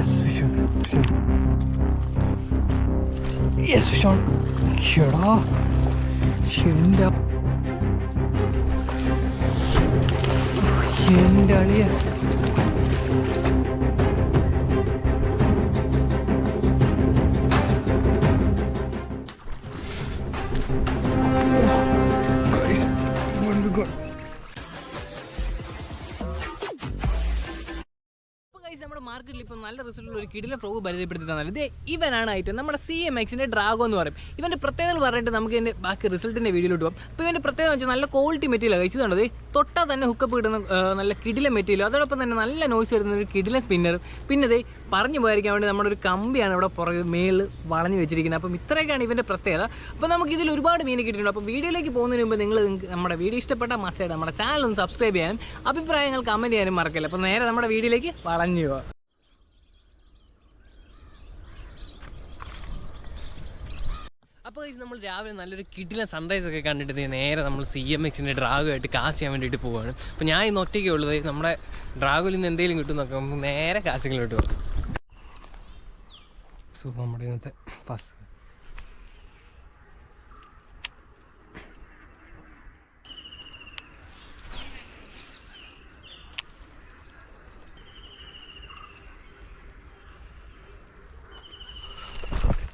വിഷോൺ വിഷോൺ yes വിഷോൺ എടാ എന്റെ എന്റെ അളിയ നല്ല റിസൾട്ടുള്ള ഒരു കിടില ഫ്രോഗ് പരിചയപ്പെടുത്തി തന്നാലും ഇത് ഇവനാണ് ഐറ്റം നമ്മുടെ സി എം എക്സിന്റെ ഡ്രാഗോ എന്ന് പറയും. ഇവന്റെ പ്രത്യേകത പറഞ്ഞിട്ട് നമുക്ക് ഇതിന്റെ ബാക്കി റിസൾട്ടിന്റെ വീഡിയോയിലോട്ട് പോകാം അപ്പോൾ ഇവന്റെ പ്രത്യേകത വെച്ചാൽ നല്ല ക്വാളിറ്റി മെറ്റീരിയൽ കഴിച്ചത് കണ്ടത് തൊട്ടാൽ തന്നെ ഹുക്കപ്പ് കിട്ടുന്ന നല്ല കിടില മെറ്റീരിയൽ അതോടൊപ്പം തന്നെ നല്ല നോയ്സ് വരുന്ന ഒരു കിടില സ്പിന്നറും പിന്നെ ഇത് പറഞ്ഞു പോയിരിക്കാൻ വേണ്ടി നമ്മുടെ ഒരു കമ്പിയാണ് ഇവിടെ പുറകെ മേളിൽ വളഞ്ഞു വെച്ചിരിക്കുന്നത്. അപ്പം ഇത്രയൊക്കെയാണ് ഇവന്റെ പ്രത്യേകത. അപ്പോൾ നമുക്ക് ഇതിൽ ഒരുപാട് മീൻ കിട്ടിയിട്ടുണ്ട്. അപ്പോൾ വീഡിയോയിലേക്ക് പോകുന്നതിന് മുമ്പ് നിങ്ങൾ നമ്മുടെ വീഡിയോ ഇഷ്ടപ്പെട്ട മസ്റ്റായിട്ട് നമ്മുടെ ചാനൽ ഒന്ന് സബ്സ്ക്രൈബ് ചെയ്യാനും അഭിപ്രായങ്ങൾ കമന്റ് ചെയ്യാനും മറക്കില്ല. അപ്പോൾ നേരെ നമ്മുടെ വീഡിയോയിലേക്ക് വളഞ്ഞു പോവാം. അപ്പോൾ നമ്മൾ രാവിലെ നല്ലൊരു കിടിലൻ സൺറൈസ് ഒക്കെ കണ്ടിട്ട് നേരെ നമ്മൾ സി എം എക്സിന്റെ ഡ്രാഗുമായിട്ട് കാശ് ചെയ്യാൻ വേണ്ടിയിട്ട് പോവുകയാണ് അപ്പോൾ ഞാൻ ഇന്ന് ഒറ്റയ്ക്കേ ഉള്ളത് നമ്മുടെ ഡ്രാഗുലിൽ നിന്ന് എന്തെങ്കിലും കിട്ടും നേരെ കാശിങ്ങിലോട്ട് പോകും സോ നമ്മുടെ ഇന്നത്തെ first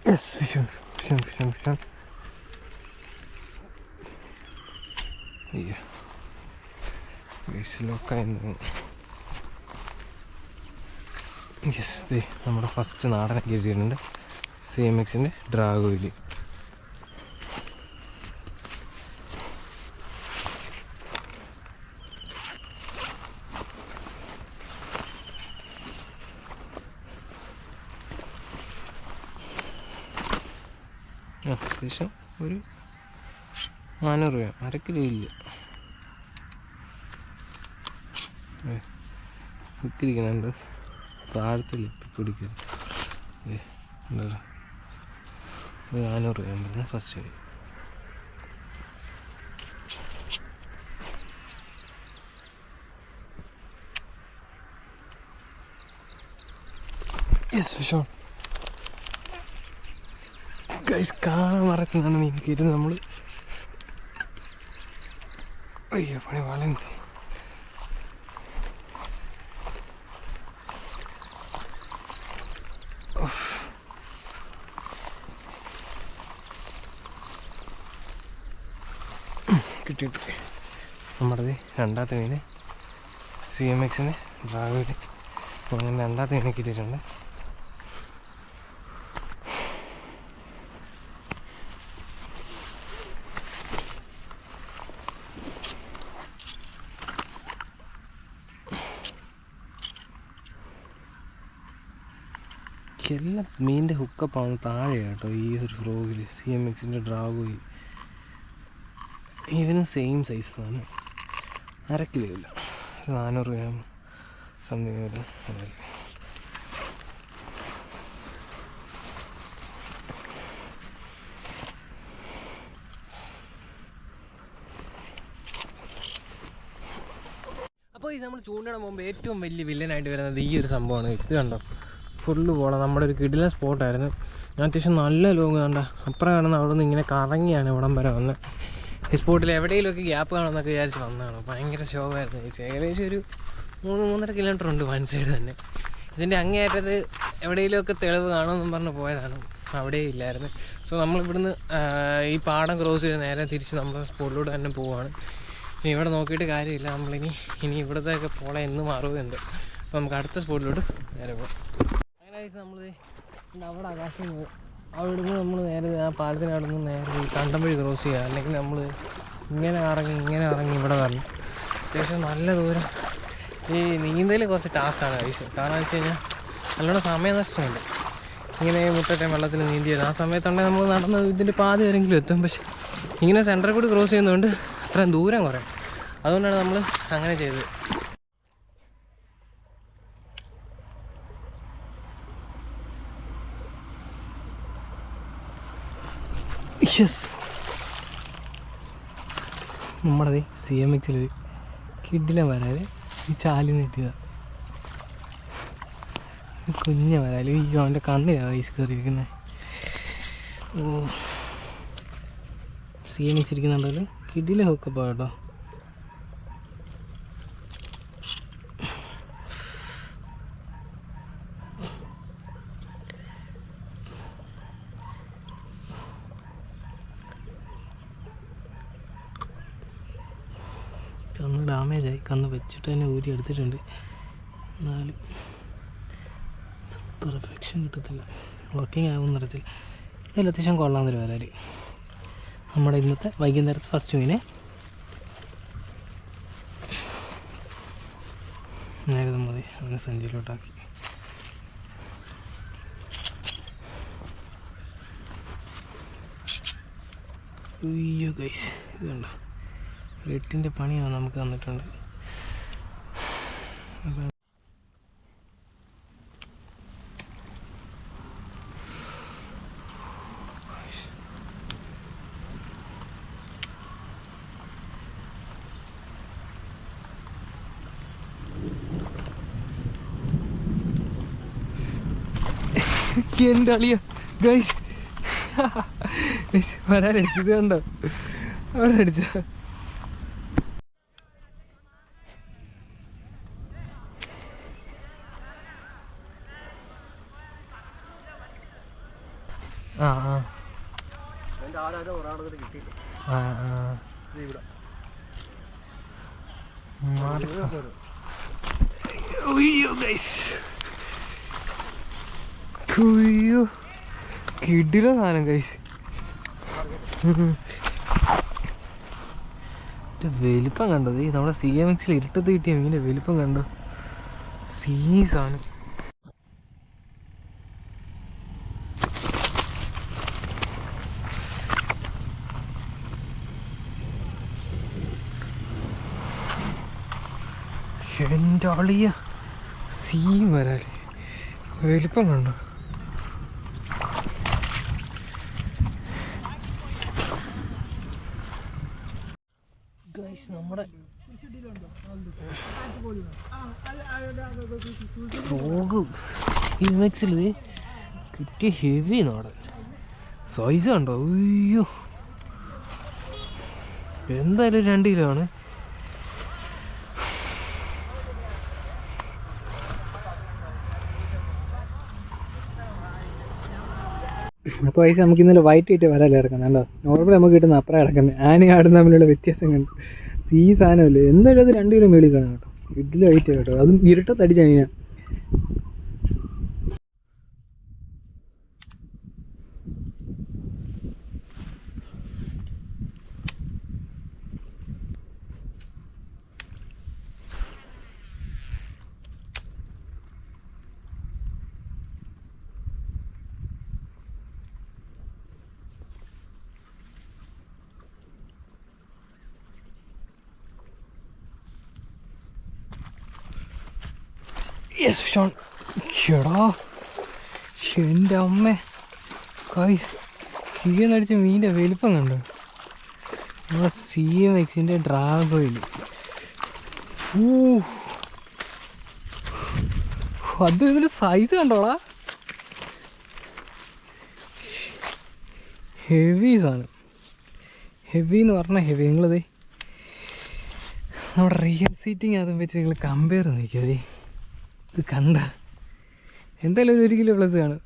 Yes, vision, vision, vision. അയ്യോ ലോക്കായിരുന്നു യെസ് നമ്മുടെ ഫസ്റ്റ് നാടനെ കിട്ടിയിട്ടുണ്ട് സി എം എക്സിന്റെ ഡ്രാഗോയിൽ അത്യാവശ്യം ഒരു നാനൂറ് രൂപ. അര കിലോ ഇല്ല. വിൽക്കിരിക്കുന്നുണ്ട് താഴത്തെ ഏ ഉണ്ടല്ലോ. ഒരു നാനൂറ് രൂപ വരുന്നത് ഫസ്റ്റ് ആയി for വിഷോൺ ഗൈസ് കാണാൻ മറക്കുന്നതാണ് മീൻ. കയറ്റുന്നത് നമ്മൾ അയ്യോ പണി വളയുന്നു കിട്ടിയിട്ട് നമ്മുടെ രണ്ടാമത്തെ മീന് സി എം എക്സിന് ഡ്രാഗോയിൽ അങ്ങനെ രണ്ടാമത്തെ മീനെ കിട്ടിയിട്ടുണ്ട്. എല്ലാ മീനിന്റെ ഹുക്കപ്പാണ് താഴെ കേട്ടോ ഈ ഒരു ഫ്രോഗിൽ സി എം എക്സിന്റെ ഡ്രാഗോയിൽ ഇവന് സെയിം സൈസ് അര കിലോ ഇല്ല ഒരു നാനൂറ് ഗ്രാം സംതിങ് വരും അപ്പോൾ ഇത് നമ്മൾ ചൂണ്ടയുടെ മുമ്പ് ഏറ്റവും വലിയ വില്ലനായിട്ട് വരുന്നത് ഈ ഒരു സംഭവമാണ് ഇത് കണ്ടോ? ഫുള്ള് പോകണം നമ്മുടെ ഒരു കിടിലൻ സ്പോട്ടായിരുന്നു ഞാൻ അത്യാവശ്യം നല്ല ലോങ് കണ്ട. അപ്പുറം കാണുന്ന അവിടെ നിന്ന് ഇങ്ങനെ കറങ്ങിയാണ് ഇവിടം വരെ വന്ന്. ഈ സ്പോട്ടിൽ എവിടെയെങ്കിലുമൊക്കെ ഗ്യാപ്പ് കാണുമെന്നൊക്കെ വിചാരിച്ച് വന്നതാണ്. ഭയങ്കര ശോഭമായിരുന്നു ചേച്ചി ഏകദേശം ഒരു മൂന്ന് മൂന്നര കിലോമീറ്റർ ഉണ്ട് വൺ സൈഡ് തന്നെ. ഇതിന്റെ അങ്ങേയറ്റത്ത് എവിടെയെങ്കിലുമൊക്കെ തെളിവ് കാണുമെന്നും പറഞ്ഞ് പോയതാണ്. അവിടെ ഇല്ലായിരുന്നു. സോ നമ്മളിവിടുന്ന് ഈ പാടം ക്രോസ് ചെയ്ത് നേരെ തിരിച്ച് നമ്മുടെ സ്പോട്ടിലൂടെ തന്നെ പോവുകയാണ് ഇനി ഇവിടെ നോക്കിയിട്ട് കാര്യമില്ല. നമ്മളിനി ഇനി ഇവിടത്തെയൊക്കെ പോളെ എന്ന് മാറുമോ എന്ത് അപ്പോൾ നമുക്ക് അടുത്ത സ്പോട്ടിലോട്ട് നേരെ പോകാം നമ്മൾ അവിടെ ആകാശം നമ്മൾ നേരെ ആ പാലത്തിന് അവിടെ നിന്ന് നേരെ കണ്ടം ക്രോസ് ചെയ്യുക അല്ലെങ്കിൽ നമ്മൾ ഇങ്ങനെ ഇറങ്ങി ഇങ്ങനെ ഇറങ്ങി ഇവിടെ വരണം. അത്യാവശ്യം നല്ല ദൂരം. ഈ നീന്തൽ കുറച്ച് ടാസ്ക്കാണ് ഐസ് കാരണം വെച്ച് കഴിഞ്ഞാൽ നല്ലോണം സമയം നഷ്ടമുണ്ട്. ഇങ്ങനെ മുട്ടട്ടെ വെള്ളത്തിൽ നീന്തിയത് ആ സമയത്തുണ്ടെങ്കിൽ നമ്മൾ നടന്ന് ഇതിന്റെ പാതി വരെങ്കിലും എത്തും. പക്ഷെ ഇങ്ങനെ സെന്ററിൽ കൂടി ക്രോസ് ചെയ്യുന്നതുകൊണ്ട് അത്രയും ദൂരം കുറയും. അതുകൊണ്ടാണ് നമ്മൾ അങ്ങനെ ചെയ്തത്. യെസ് നമ്മുടെ സി എം എക്സിൽ ഒരു കിഡിലെ വരാതെ ഈ ചാലി നീട്ടുക കുഞ്ഞ വരാൽ അയ്യോ അവന്റെ കണ്ണിലാണ് ഐസ് കയറിയിരിക്കുന്നത് ഓ. സി സീനിച്ചിരിക്കുന്നുണ്ടല്ലോ കിഡിലെ ഹുക്കപ്പാ കേട്ടോ കണ്ണ് ഡാമേജ് ആയി. കണ്ണ് വെച്ചിട്ട് തന്നെ ഊരി എടുത്തിട്ടുണ്ട്. എന്നാലും പെർഫെക്ഷൻ കിട്ടത്തില്ല. വർക്കിംഗ് ആകുന്ന തരത്തിൽ. ഇതിൽ അത്യാവശ്യം കൊള്ളാമെന്നൊരു വരാൽ നമ്മുടെ ഇന്നത്തെ വൈകുന്നേരത്തെ ഫസ്റ്റ് മീനെ നേരം മതി. അങ്ങനെ സഞ്ചിയിലോട്ടാക്കി. അയ്യോ ഗൈസ് ഇതുണ്ടോ ഒരു എട്ടിന്റെ പണിയാണ് നമുക്ക് തന്നിട്ടുണ്ട്. എന്റെ അളിയ ഗൈസ് വരാൻ അടിച്ചത് കണ്ടോ? അവിടെ അടിച്ച ആ ഗൈസ് കിടില സാധനം കൈസ് വലിപ്പം കണ്ടത് ഈ നമ്മുടെ സി എം എക്സിൽ ഇരുട്ടത്ത് കിട്ടിയ മീന്റെ വലിപ്പം കണ്ടോ? സീ സാധനം എന്റെ അളിയ സീ വരാൽ. വലിപ്പം കണ്ടു? ഗൈസ് നമ്മുടെ ഇമെക്സിൽ കിട്ടിയ ഹെവി നാടൻ. സൈസ് കണ്ടോ? അയ്യോ. എന്തായാലും രണ്ട് കിലോ ആണ്. അപ്പോൾ പൈസ നമുക്ക് ഇന്നലെ വൈറ്റ് ആയിട്ട് വരാല്ലേ ഇറക്കുന്നത് കണ്ടോ? നോർമലി നമുക്ക് കിട്ടുന്ന അപ്പറ ഇറക്കുന്നത് ആനയും ആടും തമ്മിലുള്ള വ്യത്യാസം കണ്ടു. ഈ സാധനമല്ലേ? എന്തായാലും അത് രണ്ടു കിലോ മേളിൽ കാണാം കേട്ടോ. ഇതിൽ വൈറ്റ് കേട്ടോ. അതും ഇരുട്ടത്തടിച്ച മീനാ യെസ് ഷോൺ എടാ എന്റെ അമ്മ. കൈസ് കീന്നടിച്ച മീന്റെ വലിപ്പം കണ്ടു? നമ്മുടെ സി എം എക്സിന്റെ ഡ്രാഗോയിൽ അത് ഇതിന്റെ സൈസ് കണ്ടോടാ. ഹെവി സാധനം. ഹെവി എന്ന് പറഞ്ഞാൽ ഹെവി നിങ്ങളത് നമ്മുടെ റിയൽ സീറ്റിംഗ് അതും വെച്ച് നിങ്ങൾ കമ്പയർ നോക്കിയത് ഇത് കണ്ട. എന്തായാലും ഒരു കിലോ പ്ലസ് കാണും.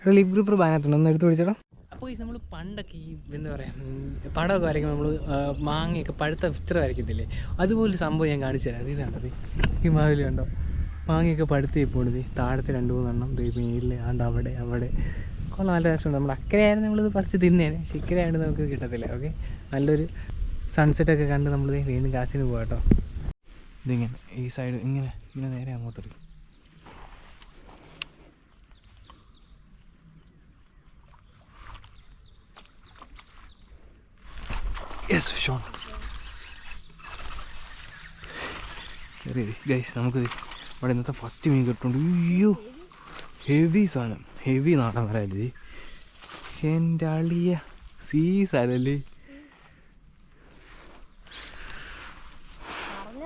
ഇവിടെ ലിപ് ഗ്രൂപ്പർ ബാനത്തുണ്ട് ഒന്ന് എടുത്ത് പിടിച്ചടാ. അപ്പോൾ ഈ നമ്മൾ പണ്ടൊക്കെ ഈ എന്താ പറയുക പടമൊക്കെ വരയ്ക്കുമ്പോൾ നമ്മൾ മാങ്ങയൊക്കെ പഴുത്ത ചിത്രം വരയ്ക്കത്തില്ലേ? അതുപോലെ സംഭവം ഞാൻ കാണിച്ചു തരാം. ഇത് കണ്ടത് ഈ മാവിൽ കണ്ടോ. മാങ്ങയൊക്കെ പഴുത്ത് പോണത് താഴത്തെ രണ്ട് മൂന്നെണ്ണം ദേ മേലിൽ ആണ്ട് അവിടെ അവിടെ. കൊള്ളാം നല്ല രസമുണ്ട്. നമ്മുടെ അക്കരെയായിരുന്നു നമ്മളിത് പറിച്ച് തിന്നേനെ ശിക്കരയായിട്ട് നമുക്ക് കിട്ടത്തില്ല ഓക്കെ നല്ലൊരു സൺസെറ്റൊക്കെ കണ്ട് നമ്മൾ വീണ്ടും കാശിന് പോകാം കേട്ടോ ഇതിങ്ങനെ ഈ സൈഡ് ഇങ്ങനെ ഇങ്ങനെ നേരെ അങ്ങോട്ട് എടുക്കും ഗൈസ് നമുക്ക് ഇവിടെ ഇന്നത്തെ ഫസ്റ്റ് മീൻ കിട്ടുന്നുണ്ട്. അയ്യോ ഹെവി സാധനം. ഹെവി നാടൻ വരാല്ലേ എന്റെ അളിയ സീ സാധനല്ലേ പറഞ്ഞ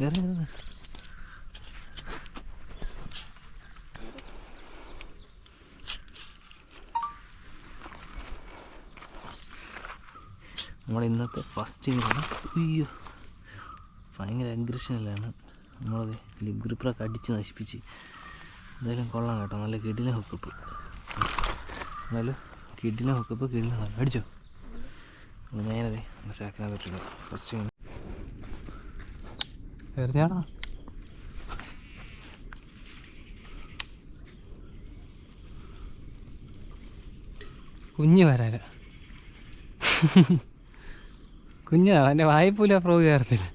വേറെ നമ്മുടെ ഇന്നത്തെ ഫസ്റ്റ് ഇങ്ങനെ അയ്യോ ഭയങ്കര അഗ്രഷനിലാണ് നമ്മളത് ലിഗ്രിപ്രൊക്കെ അടിച്ച് നശിപ്പിച്ച്. എന്തായാലും കൊള്ളാം കേട്ടോ. നല്ല കിടിലൻ ഹുക്കപ്പ് എന്നാലും കിടിലൻ ഹുക്കപ്പ് കിടിലൻ അടിച്ചോ? നമ്മുടെ ചാക്കിനകത്തോട്ടില്ല ഫസ്റ്റ് എറിഞ്ഞാടാ കുഞ്ഞ് വരാല കുഞ്ഞാ എന്റെ വായ്പൂല പ്രോ കയറത്തില്ല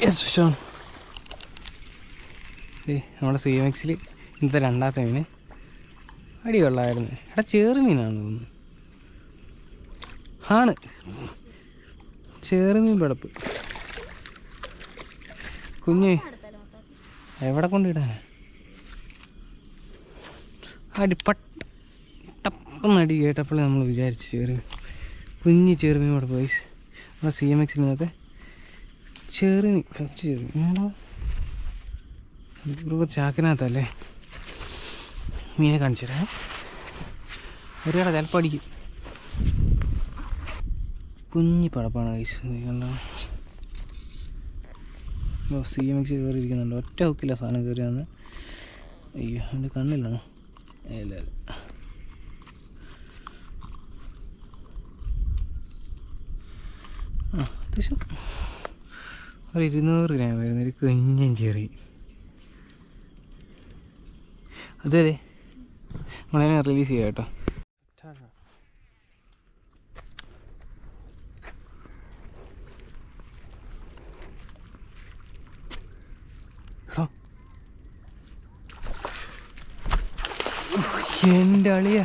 Yes, Sean. നമ്മുടെ സി എം എക്സിൽ ഇന്നത്തെ രണ്ടാമത്തെ മീൻ. അടി കൊള്ളായിരുന്നു എടാ ചേറ് മീനാണ് തോന്നുന്നു. ആണ്. ചേറുമീൻ പിടപ്പ്. കുഞ്ഞ് എവിടെ കൊണ്ടിടാനാ? അടി പട്ട ടപ്പെന്ന് അടി കേട്ടപ്പോൾ നമ്മൾ വിചാരിച്ചു ചേറ് കുഞ്ഞ് ചേറുമീൻ പിടപ്പ്. വൈസ് നമ്മുടെ സി എം എക്സിനകത്തെ ചെറുമീൻ ഫസ്റ്റ് ചെറുമീൻ എന്നാടാ ഇതിപ്പോൾ ചാക്കിനകത്തല്ലേ? മീനെ കാണിച്ചു തരാം ഒരാളെ ചിലപ്പോൾ അടിക്കും. കുഞ്ഞി പടപ്പാണ് കണ്ടോ സി എം എക്സ് കയറിയിരിക്കുന്നുണ്ട്. ഒറ്റ ഒക്കില്ല സാധനം കയറി വന്ന് അയ്യോ എന്റെ കണ്ണില്ലാണ് ഇല്ല അത്യാവശ്യം. ഒരു ഇരുന്നൂറ് ഗ്രാം വരുന്ന ഒരു കുഞ്ഞൻ ചെറി അതെ നമ്മളതിനെ റിലീസ് ചെയ്യാം കേട്ടോ. എന്റെ അളിയ.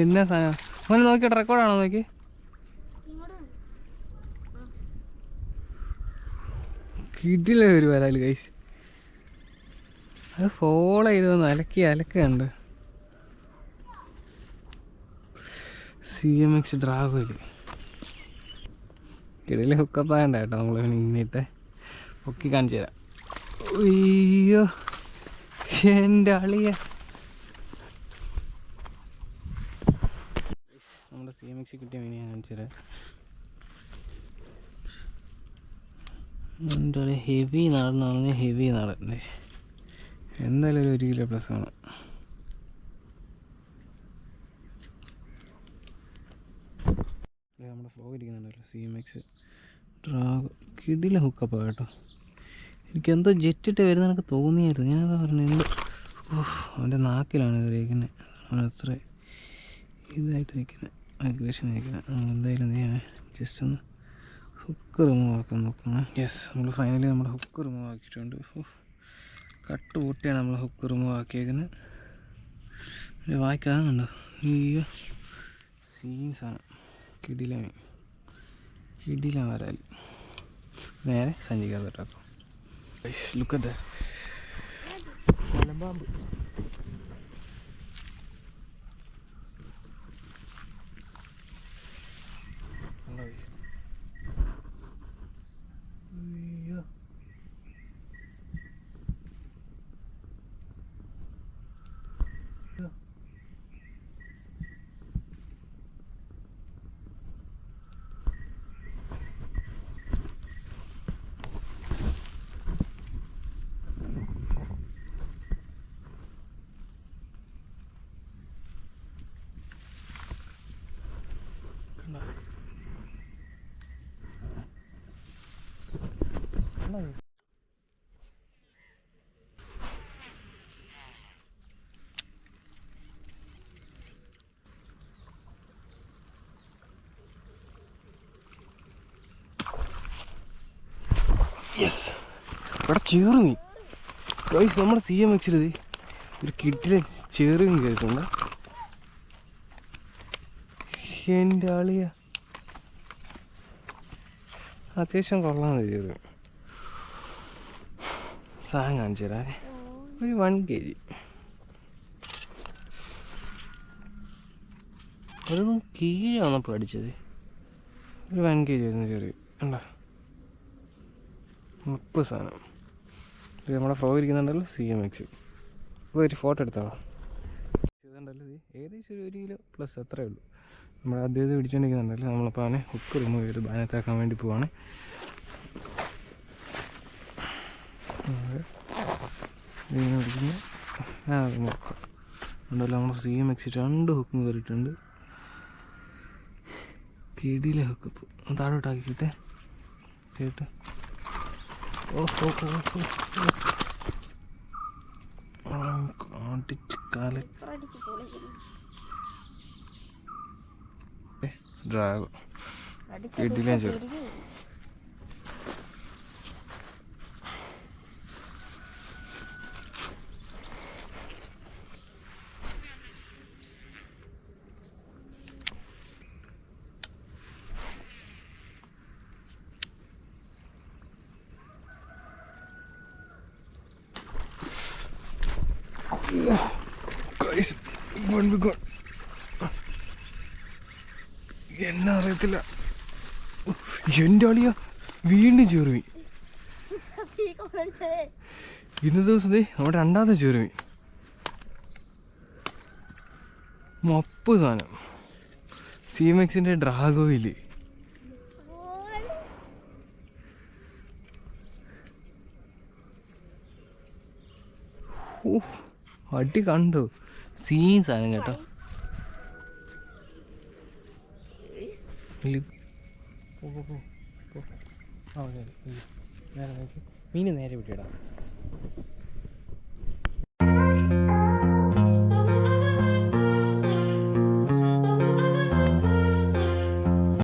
എന്നാ സാധനം? മോനെ നോക്കിയിട്ട് റെക്കോർഡാണോ നോക്കി? കിട്ടില്ല ഒരു വരാൽ കൈസ് അത് ഫോളോ ചെയ്ത് വന്ന് അലക്കി അലക്കുകയുണ്ട് സി എം എക്സ് ഡ്രാഗോയിൽ കിടയിലെ ഹുക്കപ്പ് ആയണ്ട കേട്ടോ നമ്മൾ ഇന്നിട്ട് പൊക്കി കാണിച്ചു തരാം. അയ്യോ എന്റെ അളിയ. നമ്മുടെ സി എം എക്സ് കിട്ടിയ മീനെ ഞാൻ കാണിച്ചു തരാം. എന്റെ ഹെവി നാടെന്ന് ഹെവി നാടൻ എന്തായാലും ഒരു കിലോ പ്ലസ് വേണം നമ്മുടെ ഫ്ലോ ഇരിക്കുന്നുണ്ടല്ലോ സി എക്സ് ഡ്രാഗ് കിടില ഹുക്കപ്പ് കേട്ടോ. എനിക്കെന്തോ ജെറ്റിട്ട് വരുന്ന തോന്നിയായിരുന്നു. ഞാനതാ പറഞ്ഞു എന്ത് അവന്റെ നാക്കിലാണ് കയറിയിരിക്കുന്നത് അവൻ അത്ര ഇതായിട്ട് നിൽക്കുന്നത് അഗ്രഷൻ നിൽക്കുന്നത് എന്തായാലും ഞാൻ ജസ്റ്റ് ഒന്ന് ഹുക്ക് റിമൂവ് ആക്കാൻ നോക്കണം യെസ് നമ്മൾ ഫൈനലി നമ്മുടെ ഹുക്ക് റിമൂവ് ആക്കിയിട്ടുണ്ട്. ഓഹ് കട്ട് കൂട്ടിയാണ് നമ്മൾ ഹുക്ക് റിമൂവ് ആക്കിയേക്കുന്നത് വായിക്കാകുന്നുണ്ടോ അയ്യോ. സീൻസാണ് കിടില മീൻ കിടില വരാൽ. നേരെ സഞ്ചിക്കാതെ കേട്ടോ ലുക്ക് മലമ്പാമ്പ് കണ്ടോ? അയ്യോ കണ്ടോ? കണ്ടോ? യെസ് ഇവിടെ ചേർന്നി ഗൈസ് നമ്മുടെ സി എം എക്സിൽ ഒരു കിട്ടിലെ ചേറും കേൾക്കണ്ട എന്റെ ആളിയ. അത്യാവശ്യം കൊള്ളാന്ന് ചേറ്. സാധനം കാണിച്ചു തരാം ഒരു വൺ കെ ജി. അതൊന്നും കീഴെ വന്നപ്പോൾ അടിച്ചത് ഒരു വൺ കെ ജി ആയിരുന്നു ചെറിയ. ഉണ്ടോ മുപ്പത് സാധനം. ഇത് നമ്മുടെ ഫ്രോ ഇരിക്കുന്നുണ്ടല്ലോ സി എം എക്സ് ഇപ്പോൾ ഒരു ഫോട്ടോ എടുത്തോളാം. ഇതുണ്ടല്ലോ ഇത്. ഏകദേശം ഒരു കിലോ പ്ലസ് അത്രേ ഉള്ളൂ. നമ്മൾ ഇത് പിടിച്ചുകൊണ്ടിരിക്കുന്നുണ്ടല്ലോ നമ്മളിപ്പോൾ അവനെ ഹുക്ക് റിമൂവ് ചെയ്ത് ബാനത്താക്കാൻ വേണ്ടി പോവാണ്. ഇതിങ്ങനെ പിടിക്കുന്നു ആ നോക്കാം. ഉണ്ടല്ലോ നമ്മൾ സി എം എക്സ് രണ്ട് ഹുക്കും കയറിയിട്ടുണ്ട്. കിടിലെ ഹുക്കപ്പ് താഴോട്ടാക്കിയിട്ട് കേട്ട്? ഓ ഓ അടിച്ച് കാല. ഡ്രാഗൺ കിടിലൻ ചെറു. വൺ ബിഗ് എന്നാ അറിയത്തില്ല. എന്റെ അളിയ വീണ്ടും ചെറുമി ഇന്ന ദിവസത്തെ നമ്മുടെ രണ്ടാമത്തെ ചെറുമി മൊപ്പ് സാധനം. സി എം എക്സിന്റെ ഡ്രാഗോയിൽ ഓ അടി കണ്ടു? സീൻ സാധനം കേട്ടോ മീൻ നേരെ വിട്ടിടാം.